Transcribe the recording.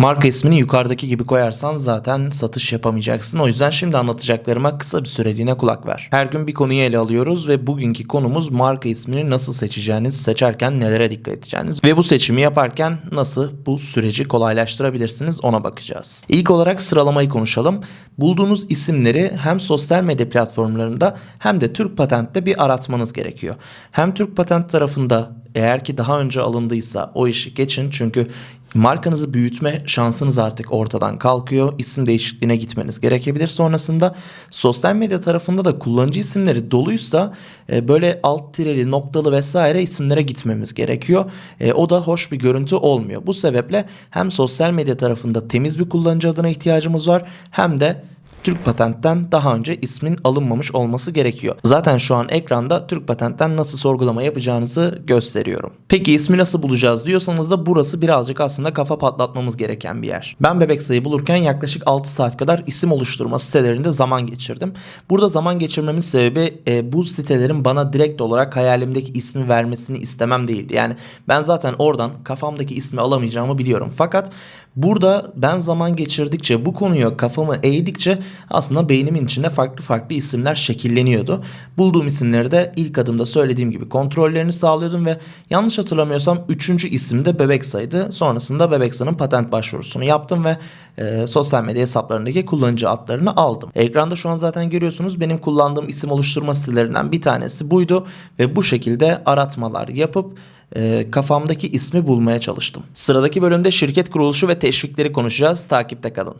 Marka ismini yukarıdaki gibi koyarsan zaten satış yapamayacaksın. O yüzden şimdi anlatacaklarıma kısa bir süreliğine kulak ver. Her gün bir konuyu ele alıyoruz ve bugünkü konumuz marka ismini nasıl seçeceğiniz, seçerken nelere dikkat edeceğiniz ve bu seçimi yaparken nasıl bu süreci kolaylaştırabilirsiniz ona bakacağız. İlk olarak sıralamayı konuşalım. Bulduğunuz isimleri hem sosyal medya platformlarında hem de Türk Patent'te bir aratmanız gerekiyor. Hem Türk Patent tarafında eğer ki daha önce alındıysa o işi geçin çünkü markanızı büyütme şansınız artık ortadan kalkıyor. İsim değişikliğine gitmeniz gerekebilir. Sonrasında sosyal medya tarafında da kullanıcı isimleri doluysa e, böyle alt tireli, noktalı vesaire isimlere gitmemiz gerekiyor. E, o da hoş bir görüntü olmuyor. Bu sebeple hem sosyal medya tarafında temiz bir kullanıcı adına ihtiyacımız var hem de Türk Patent'ten daha önce ismin alınmamış olması gerekiyor. Zaten şu an ekranda Türk Patent'ten nasıl sorgulama yapacağınızı gösteriyorum. Peki ismi nasıl bulacağız diyorsanız da burası birazcık aslında kafa patlatmamız gereken bir yer. Ben bebek sayı bulurken yaklaşık 6 saat kadar isim oluşturma sitelerinde zaman geçirdim. Burada zaman geçirmemin sebebi e, bu sitelerin bana direkt olarak hayalimdeki ismi vermesini istemem değildi. Yani ben zaten oradan kafamdaki ismi alamayacağımı biliyorum. Fakat burada ben zaman geçirdikçe bu konuya kafamı eğdikçe aslında beynimin içinde farklı farklı isimler şekilleniyordu. Bulduğum isimleri de ilk adımda söylediğim gibi kontrollerini sağlıyordum ve yanlış hatırlamıyorsam 3. isim de bebek saydı. Sonrasında bebek sayının patent başvurusunu yaptım ve e, sosyal medya hesaplarındaki kullanıcı adlarını aldım. Ekranda şu an zaten görüyorsunuz benim kullandığım isim oluşturma sitelerinden bir tanesi buydu ve bu şekilde aratmalar yapıp e, kafamdaki ismi bulmaya çalıştım. Sıradaki bölümde şirket kuruluşu ve teşvikleri konuşacağız. Takipte kalın.